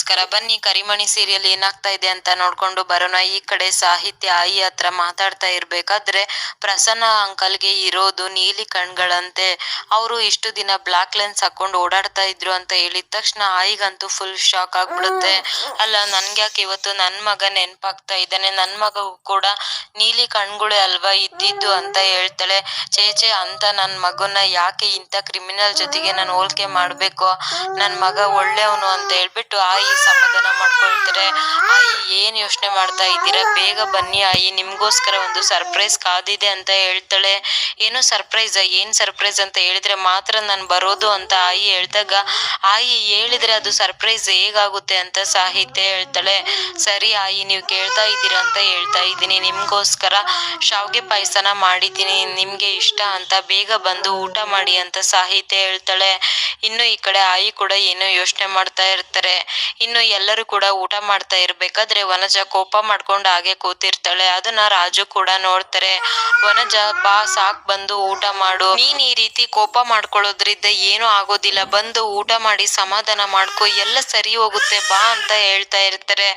ನಮಸ್ಕಾರ. ಬನ್ನಿ, ಕರಿಮಣಿ ಸೀರಿಯಲ್ ಏನಾಗ್ತಾ ಇದೆ ಅಂತ ನೋಡ್ಕೊಂಡು ಬರೋಣ. ಈ ಕಡೆ ಸಾಹಿತ್ಯ ಆಯಿ ಹತ್ರ ಮಾತಾಡ್ತಾ ಇರ್ಬೇಕಾದ್ರೆ ಪ್ರಸನ್ನ ಅಂಕಲ್ಗೆ ಇರೋದು ನೀಲಿ ಕಣ್ಗಳಂತೆ. ಅವರು ಇಷ್ಟು ದಿನ ಬ್ಲಾಕ್ ಲೆನ್ಸ್ ಹಾಕೊಂಡು ಓಡಾಡ್ತಾ ಇದ್ರು ಅಂತ ಹೇಳಿದ ತಕ್ಷಣ ಆಯಿಗಂತೂ ಫುಲ್ ಶಾಕ್ ಆಗ್ಬಿಡುತ್ತೆ. ಅಲ್ಲ, ನನ್ಗ್ಯಾಕೆ ಇವತ್ತು ನನ್ನ ಮಗ ನೆನಪಾಗ್ತಾ ಇದ್ದಾನೆ? ನನ್ನ ಮಗ ಕೂಡ ನೀಲಿ ಕಣ್ಗಳೇ ಅಲ್ವಾ ಇದ್ದಿದ್ದು ಅಂತ ಹೇಳ್ತಾಳೆ. ಚೇಚೆ ಅಂತ ನನ್ನ ಮಗನ ಯಾಕೆ ಇಂಥ ಕ್ರಿಮಿನಲ್ ಜೊತೆಗೆ ನಾನು ಹೋಲ್ಕೆ ಮಾಡಬೇಕು? ನನ್ನ ಮಗ ಒಳ್ಳೆಯವನು ಅಂತ ಹೇಳ್ಬಿಟ್ಟು ಆಯಿ ಸಮಾಧಾನ ಮಾಡ್ಕೊಳ್ತಾರೆ? ಆಯಿ, ಏನು ಯೋಚನೆ ಮಾಡ್ತಾ ಇದ್ದೀರಾ? ಬೇಗ ಬನ್ನಿ ಆಯಿ, ನಿಮಗೋಸ್ಕರ ಒಂದು ಸರ್ಪ್ರೈಸ್ ಕಾದಿದೆ ಅಂತ ಹೇಳ್ತಾಳೆ. ಏನೋ ಸರ್ಪ್ರೈಸ್, ಏನು ಸರ್ಪ್ರೈಸ್ ಅಂತ ಹೇಳಿದ್ರೆ ಮಾತ್ರ ನಾನು ಬರೋದು ಅಂತ ಆಯಿ ಹೇಳ್ದಾಗ, ಆಯಿ ಹೇಳಿದ್ರೆ ಅದು ಸರ್ಪ್ರೈಸ್ ಹೇಗಾಗುತ್ತೆ ಅಂತ ಸಾಹಿತ್ಯ ಹೇಳ್ತಾಳೆ. ಸರಿ ಆಯಿ, ನೀವು ಕೇಳ್ತಾ ಇದ್ದೀರಾ ಅಂತ ಹೇಳ್ತಾ ಇದ್ದೀನಿ. ನಿಮಗೋಸ್ಕರ ಶಾವ್ಗೆ ಪಾಯಸನ ಮಾಡಿದ್ದೀನಿ. ನಿಮಗೆ ಇಷ್ಟ ಅಂತ ಬೇಗ ಬಂದು ಊಟ ಮಾಡಿ ಅಂತ ಸಾಹಿತ್ಯ ಹೇಳ್ತಾಳೆ. ಇನ್ನು ಈ ಕಡೆ ಆಯಿ ಕೂಡ ಏನೋ ಯೋಚನೆ ಮಾಡ್ತಾ ಇರ್ತಾರೆ. ಇನ್ನು ಎಲ್ಲರೂ ಕೂಡ ಊಟ ಮಾಡ್ತಾ ಇರ್ಬೇಕಾದ್ರೆ ವನಜ ಕೋಪ ಮಾಡ್ಕೊಂಡು ಹಾಗೆ ಕೂತಿರ್ತಾಳೆ. ಅದನ್ನ ರಾಜು ಕೂಡ ನೋಡ್ತಾರೆ. ವನಜ, ಬಾ, ಸಾಕ್, ಬಂದು ಊಟ ಮಾಡು. ನೀನ್ ಈ ರೀತಿ ಕೋಪ ಮಾಡ್ಕೊಳ್ಳೋದ್ರಿಂದ ಏನು ಆಗೋದಿಲ್ಲ. ಬಂದು ಊಟ ಮಾಡಿ ಸಮಾಧಾನ ಮಾಡ್ಕೊ. ಎಲ್ಲ ಸರಿ ಹೋಗುತ್ತೆ, ಬಾ ಅಂತ ಹೇಳ್ತಾ ಇರ್ತಾರೆ.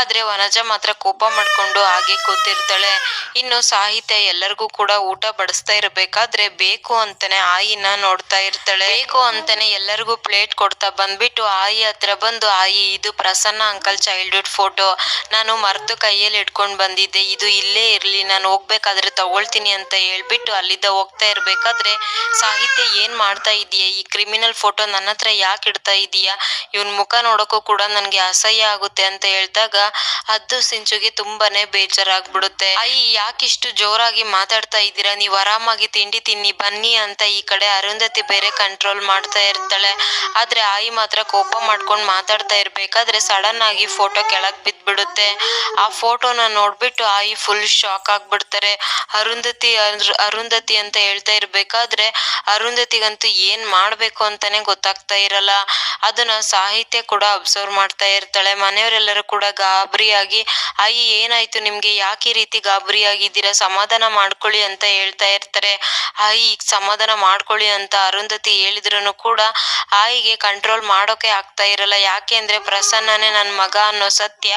ಆದ್ರೆ ವನಜ ಮಾತ್ರ ಕೋಪ ಮಾಡ್ಕೊಂಡು ಹಾಗೆ ಕೂತಿರ್ತಾಳೆ. ಇನ್ನು ಸಾಹಿತ್ಯ ಎಲ್ಲರಿಗೂ ಕೂಡ ಊಟ ಬಡಿಸ್ತಾ ಇರ್ಬೇಕಾದ್ರೆ ಬೇಕು ಅಂತಾನೆ ಆಯಿನ ನೋಡ್ತಾ ಇರ್ತಾಳೆ. ಬೇಕು ಅಂತಾನೆ ಎಲ್ಲರಿಗೂ ಪ್ಲೇಟ್ ಕೊಡ್ತಾ ಬಂದ್ಬಿಟ್ಟು ಆಯಿ ಹತ್ರ ಬಂದು, ಆಯಿ, ಇದು ಪ್ರಸನ್ನ ಅಂಕಲ್ ಚೈಲ್ಡ್ಹುಡ್ ಫೋಟೋ ನಾನು ಮರೆತು ಕೈಯಲ್ಲಿ ಇಟ್ಕೊಂಡು ಬಂದಿದ್ದೆ. ಇದು ಇಲ್ಲೇ ಇರಲಿ. ನಾನು ಹೋಗ್ಬೇಕಾದ್ರೆ ತಗೊಳ್ತೀನಿ ಅಂತ ಹೇಳ್ಬಿಟ್ಟು ಅಲ್ಲಿದ್ದ ಹೋಗ್ತಾ ಇರ್ಬೇಕಾದ್ರೆ, ಸಾಹಿತ್ಯ ಏನು ಮಾಡ್ತಾ ಇದೀಯ ಈ ಕ್ರಿಮಿನಲ್ ಫೋಟೋ ನನ್ನ ಹತ್ರ ಯಾಕೆ ಇಡ್ತಾ ಇದೀಯಾ ಇವನ್ ಮುಖ ನೋಡೋಕ್ಕೂ ಕೂಡ ನನಗೆ ಅಸಹ್ಯ ಆಗುತ್ತೆ ಅಂತ ಹೇಳಿದಾಗ ಹದ್ದು ಸಿಂಚುಗೆ ತುಂಬಾನೇ ಬೇಜಾರಾಗ್ಬಿಡುತ್ತೆ. ಅಯ್ಯ ಯಾಕಿಷ್ಟು ಜೋರಾಗಿ ಮಾತಾಡ್ತಾ ಇದ್ದೀರಾ? ನೀವು ಆರಾಮಾಗಿ ತಿಂಡಿ ತಿನ್ನಿ, ಬನ್ನಿ ಅಂತ ಈ ಕಡೆ ಅರುಂಧತಿ ಬೇರೆ ಕಂಟ್ರೋಲ್ ಮಾಡ್ತಾ ಇರ್ತಾಳೆ. ಆದ್ರೆ ಆಯಿ ಮಾತ್ರ ಕೋಪ ಮಾಡ್ಕೊಂಡು ಮಾತಾಡ್ತಾ ಇರ್ಬೇಕಾದ್ರೆ ಸಡನ್ ಆಗಿ ಫೋಟೋ ಕೆಳಗ್ ಬಿದ್ಬಿಡುತ್ತೆ. ಆ ಫೋಟೋನ ನೋಡ್ಬಿಟ್ಟು ಆಯಿ ಫುಲ್ ಶಾಕ್ ಆಗ್ಬಿಡ್ತಾರೆ. ಅರುಂಧತಿ ಅರ್- ಅರುಂಧತಿ ಅಂತ ಹೇಳ್ತಾ ಇರ್ಬೇಕಾದ್ರೆ ಅರುಂಧತಿಗಂತೂ ಏನು ಮಾಡಬೇಕು ಅಂತಾನೆ ಗೊತ್ತಾಗ್ತಾ ಇರಲ್ಲ. ಅದನ್ನ ಸಾಹಿತ್ಯ ಕೂಡ ಅಬ್ಸರ್ವ್ ಮಾಡ್ತಾ ಇರ್ತಾಳೆ. ಮನೆಯವರೆಲ್ಲರೂ ಕೂಡ ಗಾಬರಿಯಾಗಿ, ಆಯಿ ಏನಾಯ್ತು ನಿಮ್ಗೆ? ಯಾಕೆ ಈ ರೀತಿ ಗಾಬರಿ ಆಗಿದ್ದೀರಾ ಸಮಾಧಾನ ಮಾಡ್ಕೊಳ್ಳಿ ಅಂತ ಹೇಳ್ತಾ ಇರ್ತಾರೆ. ಆಯಿ, ಸಮಾಧಾನ ಮಾಡ್ಕೊಳ್ಳಿ ಅಂತ ಅರುಂಧತಿ ಹೇಳಿದ್ರು ಕೂಡ ಆಯಿಗೆ ಕಂಟ್ರೋಲ್ ಮಾಡೋಕೆ ಆಗ್ತಾ ಇರಲ್ಲ. ಯಾಕೆ ಅಂದ್ರೆ ಪ್ರಸನ್ನನೇ ನನ್ನ ಮಗ ಅನ್ನೋ ಸತ್ಯ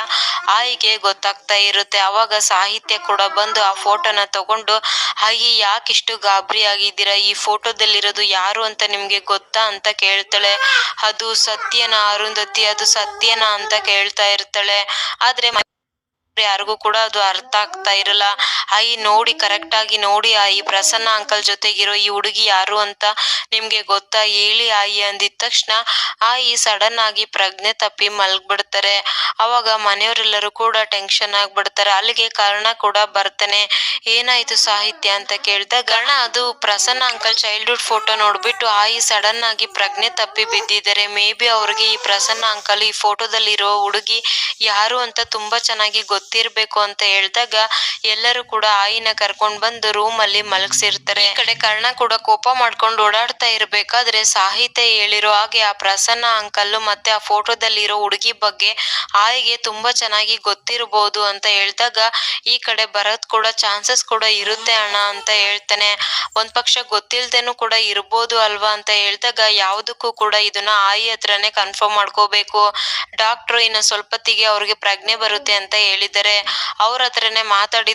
ಆಯಿಗೆ ಗೊತ್ತಾಗ್ತಾ ಇರುತ್ತೆ. ಅವಾಗ ಸಾಹಿತ್ಯ ಕೂಡ ಬಂದು ಆ ಫೋಟೋನ ತಗೊಂಡು ಆಯಿ ಯಾಕಿಷ್ಟು ಗಾಬರಿ ಆಗಿದ್ದೀರಾ? ಈ ಫೋಟೋದಲ್ಲಿರೋದು ಯಾರು ಅಂತ ನಿಮ್ಗೆ ಗೊತ್ತಾ? ಅಂತ ಕೇಳ್ತಾಳೆ. ಅದು ಸತ್ಯನ ಅರುಂಧತಿ, ಅದು ಸತ್ಯನ ಅಂತ ಕೇಳ್ತಾ ಇರ್ತಾಳೆ. ಆದ್ರೆ ಯಾರಿಗೂ ಕೂಡ ಅದು ಅರ್ಥ ಆಗ್ತಾ ಇರಲ್ಲ. ಆಯಿ, ನೋಡಿ ಕರೆಕ್ಟ್ ಆಗಿ ನೋಡಿ, ಆಯಿ, ಪ್ರಸನ್ನ ಅಂಕಲ್ ಜೊತೆಗಿರೋ ಈ ಹುಡುಗಿ ಯಾರು ಅಂತ ನಿಮ್ಗೆ ಗೊತ್ತಾ? ಹೇಳಿ ಆಯಿ ಅಂದಿದ ತಕ್ಷಣ ಆಯಿ ಸಡನ್ ಆಗಿ ಪ್ರಜ್ಞೆ ತಪ್ಪಿ ಮಲ್ಗ್ಬಿಡ್ತಾರೆ. ಅವಾಗ ಮನೆಯವರೆಲ್ಲರೂ ಕೂಡ ಟೆನ್ಷನ್ ಆಗ್ಬಿಡ್ತಾರೆ. ಅಲ್ಲಿಗೆ ಕರ್ಣ ಕೂಡ ಬರ್ತಾನೆ. ಏನಾಯ್ತು ಸಾಹಿತ್ಯ? ಅಂತ ಕೇಳಿದಾಗ ಗಣ ಅದು ಪ್ರಸನ್ನ ಅಂಕಲ್ ಚೈಲ್ಡ್ಹುಡ್ ಫೋಟೋ ನೋಡ್ಬಿಟ್ಟು ಆಯಿ ಸಡನ್ ಆಗಿ ಪ್ರಜ್ಞೆ ತಪ್ಪಿ ಬಿದ್ದಿದ್ದಾರೆ. ಮೇ ಬಿ ಅವ್ರಿಗೆ ಈ ಪ್ರಸನ್ನ ಅಂಕಲ್ ಈ ಫೋಟೋದಲ್ಲಿರೋ ಹುಡುಗಿ ಯಾರು ಅಂತ ತುಂಬಾ ಚೆನ್ನಾಗಿ ಗೊತ್ತಿರ್ಬೇಕು ಅಂತ ಹೇಳಿದಾಗ ಎಲ್ಲರೂ ಕೂಡ ಆಯಿನ ಕರ್ಕೊಂಡ್ ಬಂದು ರೂಮ್ ಅಲ್ಲಿ ಮಲಗಿಸಿರ್ತಾರೆ. ಈ ಕಡೆ ಕರ್ಣ ಕೂಡ ಕೋಪ ಮಾಡ್ಕೊಂಡು ಓಡಾಡ್ತಾ ಇರ್ಬೇಕಾದ್ರೆ ಸಾಹಿತ್ಯ ಹೇಳಿರೋ ಹಾಗೆ ಆ ಪ್ರಸನ್ನ ಅಂಕಲ್ ಮತ್ತೆ ಆ ಫೋಟೋದಲ್ಲಿರೋ ಹುಡುಗಿ ಬಗ್ಗೆ ಆಯಿಗೆ ತುಂಬಾ ಚೆನ್ನಾಗಿ ಗೊತ್ತಿರಬಹುದು ಅಂತ ಹೇಳ್ದಾಗ ಈ ಕಡೆ ಬರೋದ್ ಕೂಡ ಚಾನ್ಸಸ್ ಕೂಡ ಇರುತ್ತೆ ಅಣ್ಣ ಅಂತ ಹೇಳ್ತಾನೆ. ಒಂದ್ ಪಕ್ಷ ಗೊತ್ತಿಲ್ದೇನು ಕೂಡ ಇರ್ಬೋದು ಅಲ್ವಾ ಅಂತ ಹೇಳ್ದಾಗ ಯಾವ್ದಕ್ಕೂ ಕೂಡ ಇದನ್ನ ಆಯಿ ಹತ್ರನೇ ಕನ್ಫರ್ಮ್ ಮಾಡ್ಕೋಬೇಕು. ಡಾಕ್ಟ್ರು ಇನ್ನು ಸ್ವಲ್ಪತ್ತಿಗೆ ಅವ್ರಿಗೆ ಪ್ರಜ್ಞೆ ಬರುತ್ತೆ ಅಂತ ಹೇಳಿದ್ದಾರೆ. ಅವ್ರ ಹತ್ರನೇ ಮಾತಾಡಿ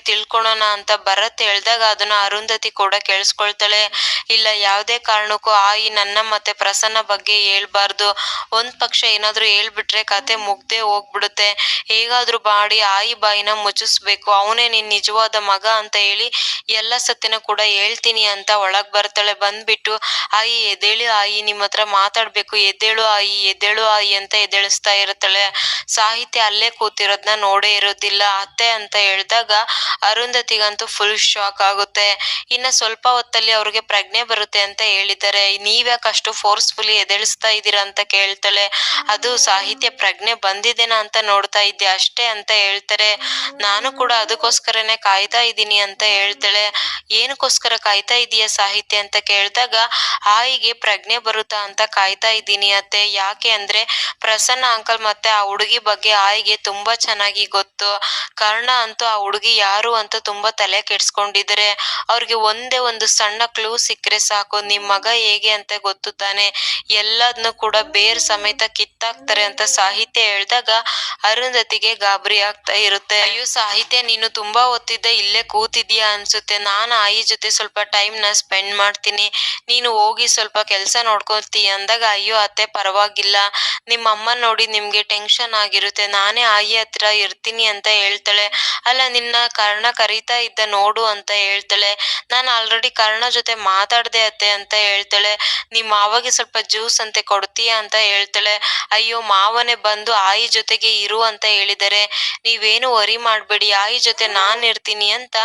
ಅಂತ ಭರತ್ ಹೇಳ್ದಾಗ ಅದನ್ನ ಅರುಂಧತಿ ಕೂಡ ಕೇಳಿಸ್ಕೊಳ್ತಾಳೆ. ಇಲ್ಲ, ಯಾವುದೇ ಕಾರಣಕ್ಕೂ ಆಯಿ ನನ್ನ ಮತ್ತೆ ಪ್ರಸನ್ನ ಬಗ್ಗೆ ಹೇಳ್ಬಾರ್ದು. ಒಂದ್ ಪಕ್ಷ ಏನಾದ್ರೂ ಹೇಳ್ಬಿಟ್ರೆ ಕತೆ ಮುಗ್ದೇ ಹೋಗ್ಬಿಡುತ್ತೆ. ಹೇಗಾದ್ರೂ ಮಾಡಿ ಆಯಿ ಬಾಯಿನ ಮುಚ್ಚಿಸ್ಬೇಕು. ಅವನೇ ನಿನ್ ನಿಜವಾದ ಮಗ ಅಂತ ಹೇಳಿ ಎಲ್ಲ ಸತ್ಯನ ಕೂಡ ಹೇಳ್ತೀನಿ ಅಂತ ಒಳಗ್ ಬರ್ತಾಳೆ. ಬಂದ್ಬಿಟ್ಟು, ಆಯಿ, ಎದ್ದೇಳು ಆಯಿ ನಿಮ್ಮ ಹತ್ರ ಮಾತಾಡ್ಬೇಕು. ಎದ್ದೇಳು ಆಯಿ ಎದ್ದೇಳು ಆಯಿ ಅಂತ ಎದ್ದೇಳಿಸ್ತಾ ಇರ್ತಾಳೆ. ಸಾಹಿತ್ಯ ಅಲ್ಲೇ ಕೂತಿರೋದ್ನ ನೋಡೇ ಇರೋದಿಲ್ಲ. ಅತ್ತೆ ಅಂತ ಹೇಳಿದಾಗ ಅರುಂಧತಿಗಂತೂ ಫುಲ್ ಶಾಕ್ ಆಗುತ್ತೆ. ಇನ್ನ ಸ್ವಲ್ಪ ಹೊತ್ತಲ್ಲಿ ಅವ್ರಿಗೆ ಪ್ರಜ್ಞೆ ಬರುತ್ತೆ ಅಂತ ಹೇಳಿದ್ದಾರೆ. ನೀವ್ಯಾಕೆ ಅಷ್ಟು ಫೋರ್ಸ್ಫುಲಿ ಎದುರಿಸ್ತಾ ಇದ್ದೀರಾ ಅಂತ ಕೇಳ್ತಾಳೆ. ಅದು ಸಾಹಿತ್ಯ ಪ್ರಜ್ಞೆ ಬಂದಿದೆನಾ ಅಂತ ನೋಡ್ತಾ ಇದ್ದೆ ಅಷ್ಟೇ ಅಂತ ಹೇಳ್ತಾರೆ. ನಾನು ಕೂಡ ಅದಕ್ಕೋಸ್ಕರನೇ ಕಾಯ್ತಾ ಇದ್ದೀನಿ ಅಂತ ಹೇಳ್ತಾಳೆ. ಏನಕ್ಕೋಸ್ಕರ ಕಾಯ್ತಾ ಇದೀಯ ಸಾಹಿತ್ಯ ಅಂತ ಕೇಳಿದಾಗ, ಆಯಿಗೆ ಪ್ರಜ್ಞೆ ಬರುತ್ತಾ ಅಂತ ಕಾಯ್ತಾ ಇದ್ದೀನಿ ಅತ್ತೆ. ಯಾಕೆ ಅಂದ್ರೆ ಪ್ರಸನ್ನ ಅಂಕಲ್ ಮತ್ತೆ ಆ ಹುಡುಗಿ ಬಗ್ಗೆ ಆಯಿಗೆ ತುಂಬಾ ಚೆನ್ನಾಗಿ ಗೊತ್ತು. ಕರ್ಣ ಅಂತೂ ಆ ಹುಡುಗಿ ಯಾರು ಅಂತ ತುಂಬಾ ತಲೆ ಕೆಡ್ಸ್ಕೊಂಡಿದ್ರೆ ಅವ್ರಿಗೆ ಒಂದೇ ಒಂದು ಸಣ್ಣ ಕ್ಲೂ ಸಿಕ್ಕರೆ ಸಾಕು. ನಿಮ್ ಮಗ ಹೇಗೆ ಅಂತ ಗೊತ್ತು ತಾನೆ. ಎಲ್ಲದನ್ನು ಕೂಡ ಬೇರ್ ಸಮೇತ ಕಿತ್ತಾಕ್ತಾರೆ ಅಂತ ಸಾಹಿತ್ಯ ಹೇಳ್ದಾಗ ಅರುಂಧತಿಗೆ ಗಾಬರಿ ಆಗ್ತಾ ಇರುತ್ತೆ. ಅಯ್ಯೋ, ಸಾಹಿತ್ಯ ನೀನು ತುಂಬಾ ಹೊತ್ತಿದ್ದ ಇಲ್ಲೇ ಕೂತಿದ್ಯಾ ಅನ್ಸುತ್ತೆ. ನಾನು ಆಯಿ ಜೊತೆ ಸ್ವಲ್ಪ ಟೈಮ್ನ ಸ್ಪೆಂಡ್ ಮಾಡ್ತೀನಿ. ನೀನು ಹೋಗಿ ಸ್ವಲ್ಪ ಕೆಲಸ ನೋಡ್ಕೊತೀಯ ಅಂದಾಗ, ಅಯ್ಯೋ, ಅತ್ತೆ ಪರವಾಗಿಲ್ಲ. ನಿಮ್ಮ ಅಮ್ಮ ನೋಡಿ ನಿಮ್ಗೆ ಟೆನ್ಷನ್ ಆಗಿರುತ್ತೆ. ನಾನೇ ಆಯಿ ಹತ್ರ ಇರ್ತೀನಿ ಅಂತ ಹೇಳ್ತಾಳೆ. ಅಲ್ಲ, ನಿನ್ನ ಕರ್ಣ ಕರೀತಾ ಇದ್ದ ನೋಡು ಅಂತ ಹೇಳ್ತಾಳೆ. ನಾನು ಆಲ್ರೆಡಿ ಕರ್ಣ ಜೊತೆ ಮಾತಾಡ್ದೆ ಅತ್ತೆ ಅಂತ ಹೇಳ್ತಾಳೆ. ನಿಮ್ಮ ಮಾವಗೆ ಸ್ವಲ್ಪ ಜ್ಯೂಸ್ ಅಂತೆ ಕೊಡ್ತೀಯಾ ಅಂತ ಹೇಳ್ತಾಳೆ. ಅಯ್ಯೋ, ಮಾವನೇ ಬಂದು ಆಯಿ ಜೊತೆಗೆ ಇರು ಅಂತ ಹೇಳಿದರೆ. ನೀವೇನು ವರಿ ಮಾಡ್ಬೇಡಿ, ಆಯಿ ಜೊತೆ ನಾನ್ ಇರ್ತೀನಿ ಅಂತ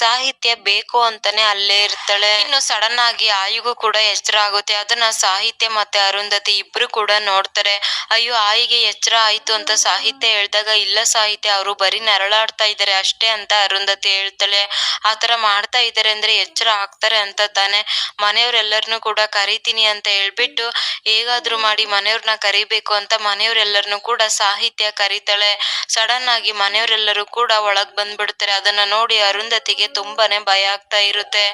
ಸಾಹಿತ್ಯ ಬೇಕು ಅಂತಾನೆ ಅಲ್ಲೇ ಇರ್ತಾಳೆ. ಇನ್ನು ಸಡನ್ ಆಗಿ ಆಯಿಗೂ ಕೂಡ ಎಚ್ಚರ ಆಗುತ್ತೆ. ಅದನ್ನ ಸಾಹಿತ್ಯ ಮತ್ತೆ ಅರುಂಧತಿ ಇಬ್ರು ಕೂಡ ನೋಡ್ತಾರೆ. ಅಯ್ಯೋ, ಆಯಿಗೆ ಎಚ್ಚರ ಆಯ್ತು ಅಂತ ಸಾಹಿತ್ಯ ಹೇಳ್ದಾಗ ಇಲ್ಲ ಸಾಹಿತ್ಯ, ಅವರು ಬರೀ ನರಳಾಡ್ತಾ ಇದ್ದಾರೆ ಅಷ್ಟೇ ಅಂತ ಅರುಂಧತಿ ಹೇಳ್ತಾಳೆ ಆತರ ಮಾಡ್ತಾ ಇದ್ದಾರೆ ಅಂದ್ರೆ ಎಚ್ಚರ ಆಗ್ತಾರೆ ಅಂತ ತಾನೆ. ಮನೆಯವರೆಲ್ಲರನ್ನು ಕೂಡ ಕರಿತೀನಿ ಅಂತ ಹೇಳ್ಬಿಟ್ಟು ಹೇಗಾದ್ರೂ ಮಾಡಿ ಮನೆಯವ್ರನ್ನ ಕರಿಬೇಕು ಅಂತ ಮನೆಯವರೆಲ್ಲರನ್ನು ಕೂಡ ಸಾಹಿತ್ಯ ಕರಿತಾಳೆ. ಸಡನ್ ಆಗಿ ಮನೆಯವರೆಲ್ಲರೂ ಕೂಡ ಒಳಗ್ ಬಂದ್ಬಿಡ್ತಾರೆ. ಅದನ್ನ ನೋಡಿ ಅರುಂಧತಿಗೆ ತುಂಬಾನೇ ಭಯ ಆಗ್ತಾ ಇರುತ್ತೆ.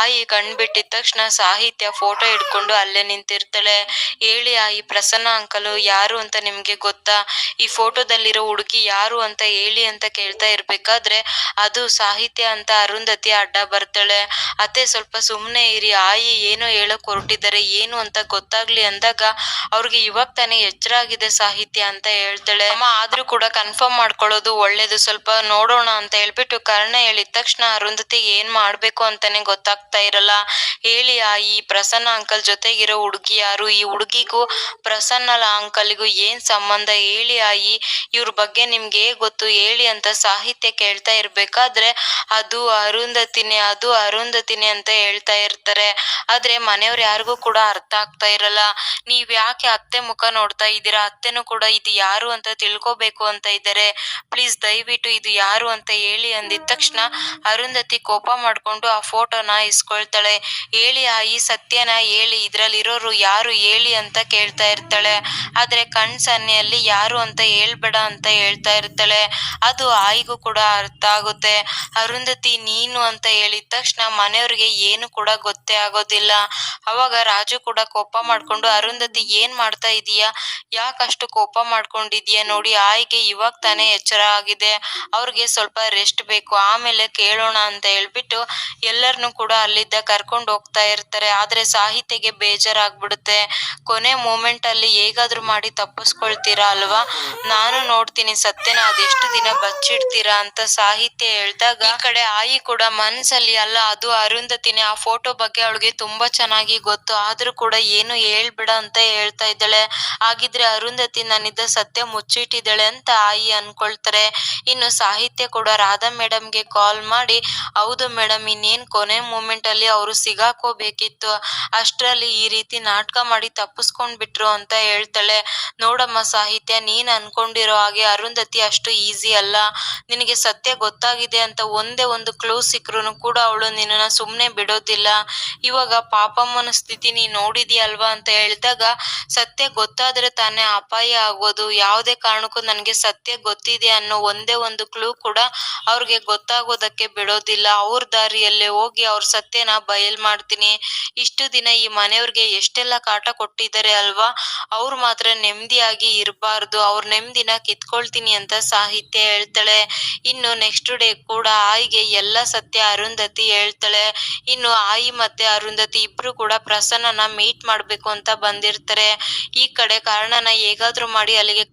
ಆಯಿ ಕಣ್ಬಿಟ್ಟಿದ ತಕ್ಷಣ ಸಾಹಿತ್ಯ ಫೋಟೋ ಹಿಡ್ಕೊಂಡು ಅಲ್ಲೇ ನಿಂತಿರ್ತಾಳೆ. ಹೇಳಿ ಆಯಿ ಪ್ರಸನ್ನ ಅಂಕಲು ಯಾರು ಅಂತ ನಿಮ್ಗೆ ಗೊತ್ತಾ? ಈ ಫೋಟೋದಲ್ಲಿರೋ ಹುಡುಗಿ ಯಾರು ಅಂತ ಹೇಳಿ ಅಂತ ಕೇಳ್ತಾ ಇರ್ಬೇಕಾದ್ರೆ ಅದು ಸಾಹಿತ್ಯ ಅಂತ ಅರುಂಧತಿ ಅಡ್ಡ ಬರ್ತಾಳೆ. ಅತ್ತೆ ಸ್ವಲ್ಪ ಸುಮ್ಮನೆ ಇರಿ, ಆಯಿ ಏನೋ ಹೇಳಕ್ ಹೊರಟಿದ್ದಾರೆ, ಏನು ಅಂತ ಗೊತ್ತಾಗ್ಲಿ ಅಂದಾಗ ಅವ್ರಿಗೆ ಇವಾಗ ತಾನೇ ಎಚ್ಚರ ಆಗಿದೆ ಸಾಹಿತ್ಯ ಅಂತ ಹೇಳ್ತಾಳೆ. ಅಮ್ಮ, ಆದ್ರೂ ಕೂಡ ಕನ್ಫರ್ಮ್ ಮಾಡ್ಕೊಳ್ಳೋದು ಒಳ್ಳೇದು. ಸ್ವಲ್ಪ ನೋಡೋಣ ಅಂತ ಹೇಳ್ಬಿಟ್ಟು ಕರ್ಣ ಹೇಳಿದ ತಕ್ಷಣ ಅರುಂಧತಿ ಏನ್ ಮಾಡ್ಬೇಕು ಅಂತಾನೆ ಗೊತ್ತಾಗ್ತಾ ಇರಲ್ಲ. ಹೇಳಿ, ಆಯಿ, ಪ್ರಸನ್ನ ಅಂಕಲ್ ಜೊತೆಗಿರೋ ಹುಡುಗಿ ಯಾರು? ಈ ಹುಡುಗಿಗೂ, ಪ್ರಸನ್ನ ಅಂಕಲ್ಗೂ ಏನ್ ಸಂಬಂಧ? ಹೇಳಿ, ಆಯಿ, ಇವ್ರ ಬಗ್ಗೆ ನಿಮ್ಗೆ ಗೊತ್ತು? ಹೇಳಿ ಅಂತ ಸಾಹಿತ್ಯ ಕೇಳ್ತಾ ಇರ್ಬೇಕಾದ್ರೆ ಅದು ಅರುಂಧತಿನೇ ಅದು ಅರುಂಧತಿನೇ ಅಂತ ಹೇಳ್ತಾ ಇರ್ತಾರೆ. ಆದ್ರೆ ಮನೆಯವ್ರು ಯಾರಿಗೂ ಕೂಡ ಅರ್ಥ ಆಗ್ತಾ ಇರಲ್ಲ. ನೀವ್ ಯಾಕೆ ಅತ್ತೆ ಮುಖ ನೋಡ್ತಾ ಇದ್ದೀರಾ? ಅತ್ತೆನೂ ಕೂಡ ಇದು ಯಾರು ಅಂತ ತಿಳ್ಕೊಬೇಕು ಅಂತ ಇದ್ದಾರೆ. ಪ್ಲೀಸ್ ದಯವಿಟ್ಟು ಇದು ಯಾರು ಅಂತ ಹೇಳಿ ಅಂದಿದ ತಕ್ಷಣ ಅರುಂಧತಿ ಕೋಪ ಮಾಡ್ಕೊಂಡು ಆ ಫೋಟೋನ ಇಸ್ಕೊಳ್ತಾಳೆ. ಹೇಳಿ ಆ ಈ ಸತ್ಯನ ಹೇಳಿ, ಇದ್ರಲ್ಲಿರೋರು ಯಾರು ಹೇಳಿ ಅಂತ ಕೇಳ್ತಾ ಇರ್ತಾಳೆ. ಆದ್ರೆ ಕಣ್ ಸನ್ನೆಯಲ್ಲಿ ಯಾರು ಅಂತ ಹೇಳ್ಬೇಡ ಅಂತ ಹೇಳ್ತಾ ಇರ್ತಾಳೆ. ಅದು ಆಯಿಗೂ ಕೂಡ ಅರ್ಥ ಆಗುತ್ತೆ. ಅರುಂಧತಿ, ನೀನು ಅಂತ ಹೇಳಿದ ತಕ್ಷಣ ಮನೆಯವ್ರಿಗೆ ಏನು ಕೂಡ ಗೊತ್ತೇ ಆಗೋದಿಲ್ಲ. ಅವಾಗ ರಾಜು ಕೂಡ ಕೋಪ ಮಾಡ್ಕೊಂಡು, ಅರುಂಧತಿ, ಏನ್ ಮಾಡ್ತಾ ಇದೀಯಾ? ಯಾಕಷ್ಟು ಕೋಪ ಮಾಡ್ಕೊಂಡಿದೀಯ ನೋಡಿ ಆಯ್ಗೆ ಇವಾಗ ತಾನೇ ಎಚ್ಚರ ಆಗಿದೆ. ಅವ್ರಿಗೆ ಸ್ವಲ್ಪ ರೆಸ್ಟ್ ಬೇಕು. ಆಮೇಲೆ ಕೇಳೋಣ ಅಂತ ಹೇಳ್ಬಿಟ್ಟು ಎಲ್ಲರನ್ನೂ ಕೂಡ ಅಲ್ಲಿದ್ದ ಕರ್ಕೊಂಡು ಹೋಗ್ತಾ ಇರ್ತಾರೆ. ಆದ್ರೆ ಸಾಹಿತ್ಯಗೆ ಬೇಜಾರಾಗ್ಬಿಡುತ್ತೆ. ಕೊನೆ ಮೂಮೆಂಟ್ ಅಲ್ಲಿ ಹೇಗಾದ್ರೂ ಮಾಡಿ ತಪ್ಪಿಸ್ಕೊಳ್ತೀರಾ ಅಲ್ವಾ? ನಾನು ನೋಡ್ತೀನಿ ಸತ್ಯನ ಅದೆಷ್ಟು ದಿನ ಬಚ್ಚಿಡ್ತೀರಾ ಅಂತ ಸಾಹಿತ್ಯ ಹೇಳ್ದಾಗ ಈ ಕಡೆ ಆಯಿ ಕೂಡ ಮನ್ಸಲ್ಲಿ ಅಲ್ಲ, ಅದು ಅರುಂಧತಿನೇ, ಆ ಫೋಟೋ ಬಗ್ಗೆ ಅವಳಿಗೆ ತುಂಬಾ ಚೆನ್ನಾಗಿ ಗೊತ್ತು. ಆದ್ರೂ ಕೂಡ ಏನು ಹೇಳ್ಬಿಡ ಅಂತ ಹೇಳ್ತಾ ಇದ್ದಾಳೆ. ಹಾಗಿದ್ರೆ ಅರುಂಧತಿ ನನ್ನಿದ್ದ ಸತ್ಯ ಮುಚ್ಚಿಟ್ಟಿದ್ದಾಳೆ ಅಂತ ಆಯಿ ಅನ್ಕೊಳ್ತಾರೆ. ಇನ್ನು ಸಾಹಿತ್ಯ ಕೂಡ ರಾಧಾ ಮೇಡಮ್ಗೆ ಕಾಲ್ ಮಾಡಿ, ಹೌದು ಮೇಡಮ್ ಇನ್ನೇನ್ ಕೊನೆ ಮೂಮೆಂಟ್ ಅಲ್ಲಿ ಅವರು ಸಿಗಾಕೋಬೇಕಿತ್ತು. ಅಷ್ಟರಲ್ಲಿ ಈ ರೀತಿ ನಾಟಕ ಮಾಡಿ ತಪ್ಪಿಸ್ಕೊಂಡ್ ಬಿಟ್ರು ಅಂತ ಹೇಳ್ತಾಳೆ. ನೋಡಮ್ಮ ಸಾಹಿತ್ಯ, ನೀನ್ ಅನ್ಕೊಂಡಿರೋ ಹಾಗೆ ಅರುಂಧತಿ ಅಷ್ಟು ಈಸಿ ಅಲ್ಲ. ನಿನಗೆ ಸತ್ಯ ಗೊತ್ತಾಗಿದೆ ಅಂತ ಒಂದೇ ಒಂದು ಕ್ಲೂ ಸಿಕ್ಕರೂ ಕೂಡ ಅವಳು ನಿನ್ನ ಸುಮ್ಮನೆ ಬಿಡೋದಿಲ್ಲ. ಇವಾಗ ಪಾಪಮ್ಮನ ಸ್ಥಿತಿ ನೀ ನೋಡಿದ್ಯಲ್ವಾ ಅಂತ ಹೇಳಿದಾಗ, ಸತ್ಯ ಗೊತ್ತಾದ್ರೆ ತಾನೇ ಅಪಾಯ ಆಗೋದು. ಯಾವುದೇ ಕಾರಣಕ್ಕೂ ನನಗೆ ಸತ್ಯ ಗೊತ್ತಿದೆ ಅನ್ನೋ ಒಂದೇ ಒಂದು ಕ್ಲೂ ಕೂಡ ಅವ್ರಿಗೆ ಗೊತ್ತಾಗೋದಕ್ಕೆ ಬಿಡೋದಿಲ್ಲ. ಅವ್ರ ದಾರಿಯಲ್ಲೇ ಹೋಗಿ ಅವ್ರ ಸತ್ಯನ ಬಯಲ್ ಮಾಡ್ತೀನಿ. ಇಷ್ಟು ದಿನ ಈ ಮನೆಯವ್ರಿಗೆ ಎಷ್ಟೆಲ್ಲ ಕಾಟ ಕೊಟ್ಟಿದ್ದಾರೆ ಅಲ್ವಾ? ಅವ್ರು ಮಾತ್ರ ನೆಮ್ಮದಿಯಾಗಿ ಇರಬಾರ್ದು. ಅವ್ರ ನೆಮ್ಮದಿನ ಕಿತ್ಕೊಳ್ತೀನಿ ಅಂತ ಸಾಹಿತ್ಯ ಹೇಳ್ತಾಳೆ. ಇನ್ನು ನೆಕ್ಸ್ಟ್ ಡೇ ಕೂಡ ಆಯಿಗೆ ಎಲ್ಲ ಸತ್ಯ ಅರುಂಧತಿ ಹೇಳ್ತಾಳೆ. ಇನ್ನು ಆಯಿ ಮತ್ತೆ ಅರುಂಧತಿ ಇಬ್ರು ಕೂಡ ಪ್ರಸನ್ನನ ಮೀಟ್ ಮಾಡ್ಬೇಕು ಅಂತ ಬಂದಿರ್ತಾರೆ. ಈ ಕಡೆ ಕಾರಣನ ಹೇಗಾದ್ರೂ ಮಾಡಿ ಅಲ್ಲಿಗೆ